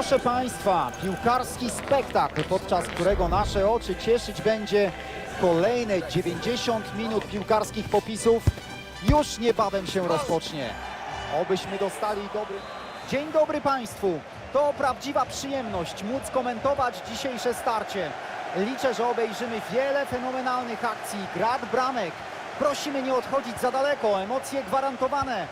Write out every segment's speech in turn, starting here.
Proszę Państwa, piłkarski spektakl, podczas którego nasze oczy cieszyć będzie kolejne 90 minut piłkarskich popisów, już niebawem się rozpocznie. Obyśmy dostali dobry... Dzień dobry Państwu! To prawdziwa przyjemność móc komentować dzisiejsze starcie. Liczę, że obejrzymy wiele fenomenalnych akcji, grad bramek. Prosimy nie odchodzić za daleko, emocje gwarantowane.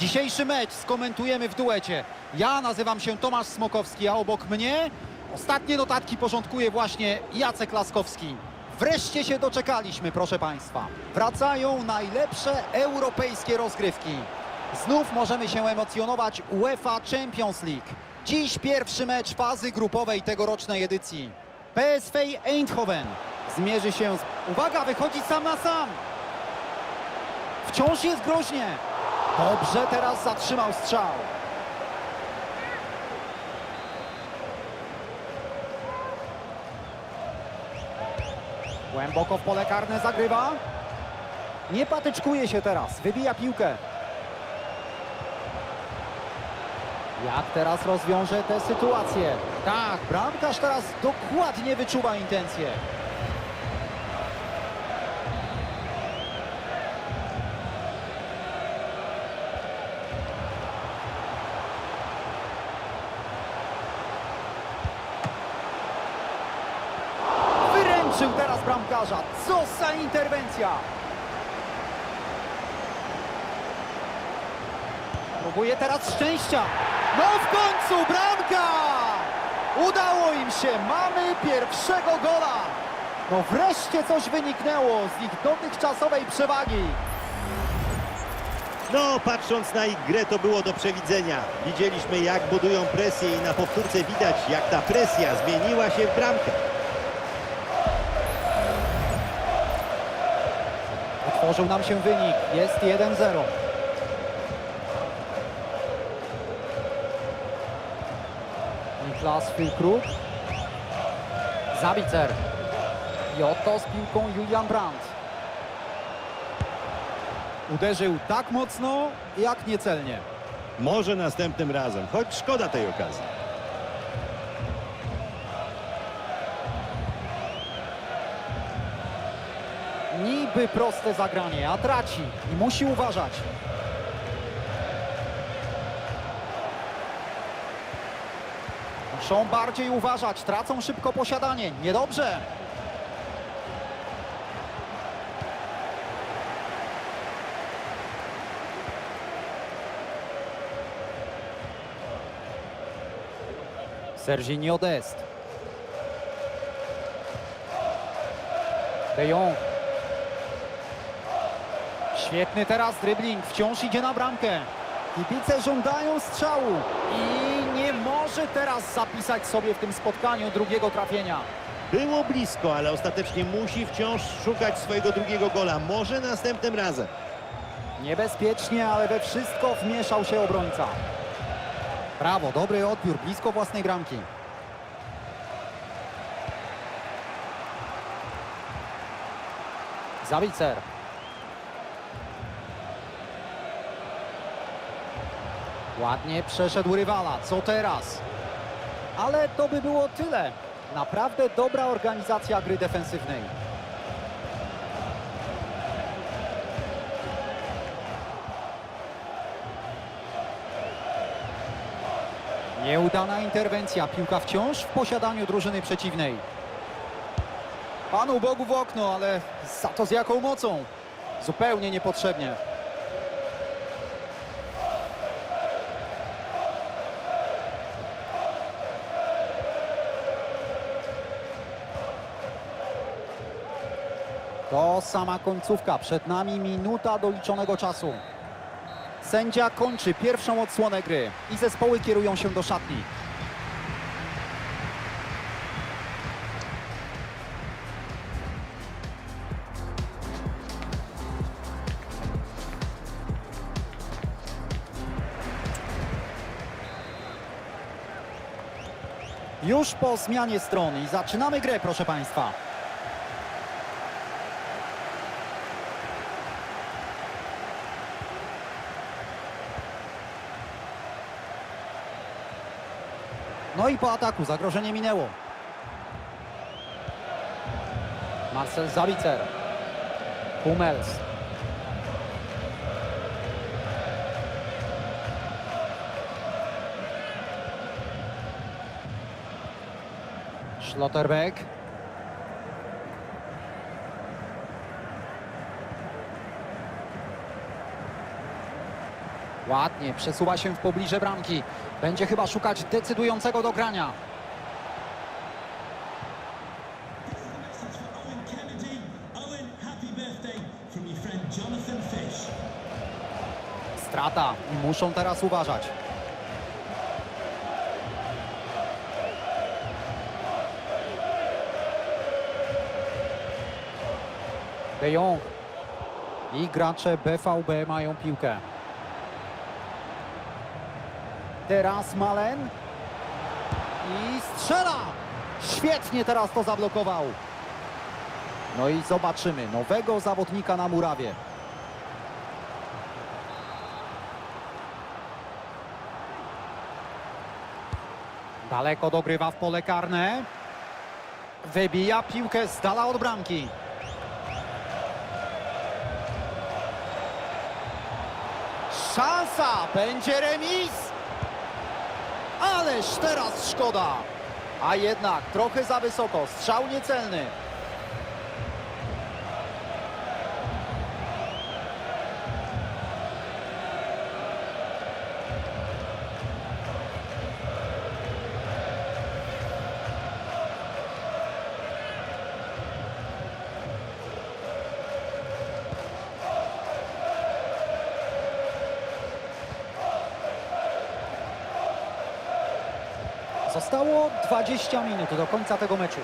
Dzisiejszy mecz skomentujemy w duecie. Ja nazywam się Tomasz Smokowski, a obok mnie ostatnie notatki porządkuje właśnie Jacek Laskowski. Wreszcie się doczekaliśmy, proszę Państwa. Wracają najlepsze europejskie rozgrywki. Znów możemy się emocjonować UEFA Champions League. Dziś pierwszy mecz fazy grupowej tegorocznej edycji. PSV Eindhoven zmierzy się z... Uwaga, wychodzi sam na sam. Wciąż jest groźnie. Dobrze teraz zatrzymał strzał. Głęboko w pole karne zagrywa. Nie patyczkuje się teraz, wybija piłkę. Jak teraz rozwiąże tę sytuację? Tak, bramkarz teraz dokładnie wyczuwa intencje. Bramkarza. Co za interwencja! Próbuje teraz szczęścia. No w końcu bramka! Udało im się. Mamy pierwszego gola. No wreszcie coś wyniknęło z ich dotychczasowej przewagi. No, patrząc na ich grę, to było do przewidzenia. Widzieliśmy, jak budują presję i na powtórce widać, jak ta presja zmieniła się w bramkę. Otworzył nam się wynik. Jest 1-0. Niklas Füllkrug. Zabicer. I oto z piłką Julian Brandt. Uderzył tak mocno, jak niecelnie. Może następnym razem, choć szkoda tej okazji. Niby proste zagranie, a traci i musi uważać. Muszą bardziej uważać, tracą szybko posiadanie. Niedobrze. Serginho Dest. De Jong. Świetny teraz dribbling, wciąż idzie na bramkę. Kibice żądają strzału i nie może teraz zapisać sobie w tym spotkaniu drugiego trafienia. Było blisko, ale ostatecznie musi wciąż szukać swojego drugiego gola. Może następnym razem. Niebezpiecznie, ale we wszystko wmieszał się obrońca. Brawo, dobry odbiór, blisko własnej bramki. Zawicer. Ładnie przeszedł rywala. Co teraz? Ale to by było tyle. Naprawdę dobra organizacja gry defensywnej. Nieudana interwencja. Piłka wciąż w posiadaniu drużyny przeciwnej. Panu Bogu w okno, ale za to z jaką mocą? Zupełnie niepotrzebnie. To sama końcówka. Przed nami minuta doliczonego czasu. Sędzia kończy pierwszą odsłonę gry i zespoły kierują się do szatni. Już po zmianie strony i zaczynamy grę, proszę Państwa. No i po ataku zagrożenie minęło. Marcel Zabicer. Hummels. Schlotterbeck. Ładnie, przesuwa się w pobliże bramki. Będzie chyba szukać decydującego dogrania. Strata muszą teraz uważać. De Jong i gracze BVB mają piłkę. Teraz Malen i strzela! Świetnie teraz to zablokował. No i zobaczymy nowego zawodnika na murawie. Daleko dogrywa w pole karne. Wybija piłkę z dala od bramki. Szansa! Będzie remis! Ależ teraz szkoda! A jednak trochę za wysoko. Strzał niecelny. Zostało 20 minut do końca tego meczu.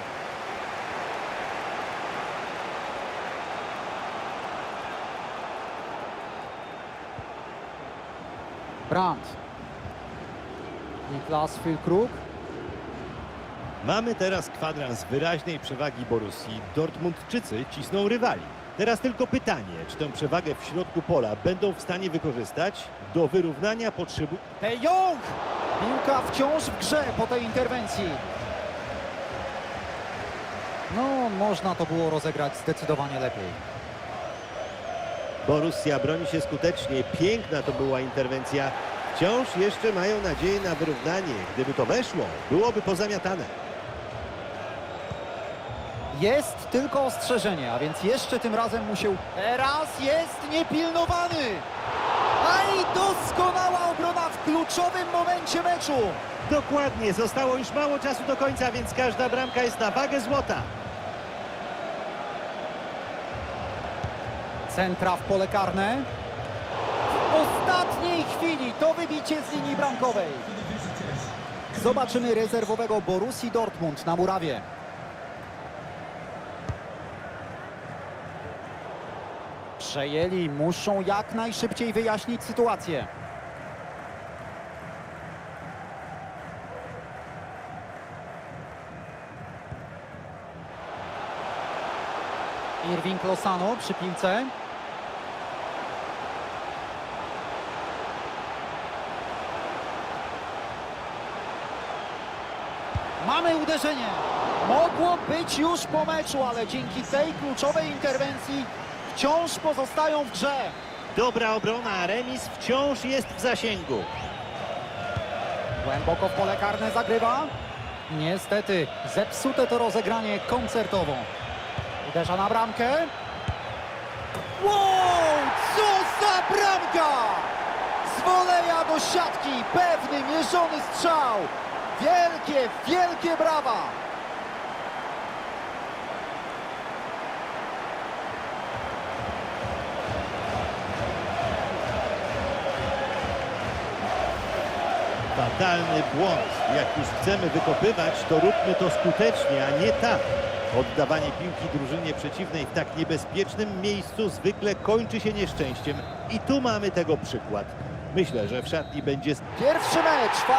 Brandt. Niklas Füllkrug. Mamy teraz kwadrans wyraźnej przewagi Borussii. Dortmundczycy cisną rywali. Teraz tylko pytanie, czy tę przewagę w środku pola będą w stanie wykorzystać? Do wyrównania potrzebują... De Jong! Piłka wciąż w grze po tej interwencji. No, można to było rozegrać zdecydowanie lepiej. Borussia broni się skutecznie. Piękna to była interwencja. Wciąż jeszcze mają nadzieję na wyrównanie. Gdyby to weszło, byłoby pozamiatane. Jest tylko ostrzeżenie, a więc jeszcze tym razem musiał... Teraz jest niepilnowany! I doskonała obrona w kluczowym momencie meczu! Dokładnie, zostało już mało czasu do końca, więc każda bramka jest na wagę złota. Centra w pole karne. W ostatniej chwili to wybicie z linii bramkowej. Zobaczymy rezerwowego Borussii Dortmund na murawie. Przejęli, muszą jak najszybciej wyjaśnić sytuację. Irving Lozano przy piłce. Mamy uderzenie. Mogło być już po meczu, ale dzięki tej kluczowej interwencji wciąż pozostają w grze. Dobra obrona, remis wciąż jest w zasięgu. Głęboko w pole karne zagrywa. Niestety zepsute to rozegranie koncertowo. Uderza na bramkę. Wow! Co za bramka! Z woleja do siatki. Pewny, mierzony strzał. Wielkie, wielkie brawa! Fatalny błąd. Jak już chcemy wykopywać, to róbmy to skutecznie, a nie tak. Oddawanie piłki drużynie przeciwnej w tak niebezpiecznym miejscu zwykle kończy się nieszczęściem. I tu mamy tego przykład. Myślę, że w szatni będzie Pierwszy mecz fazy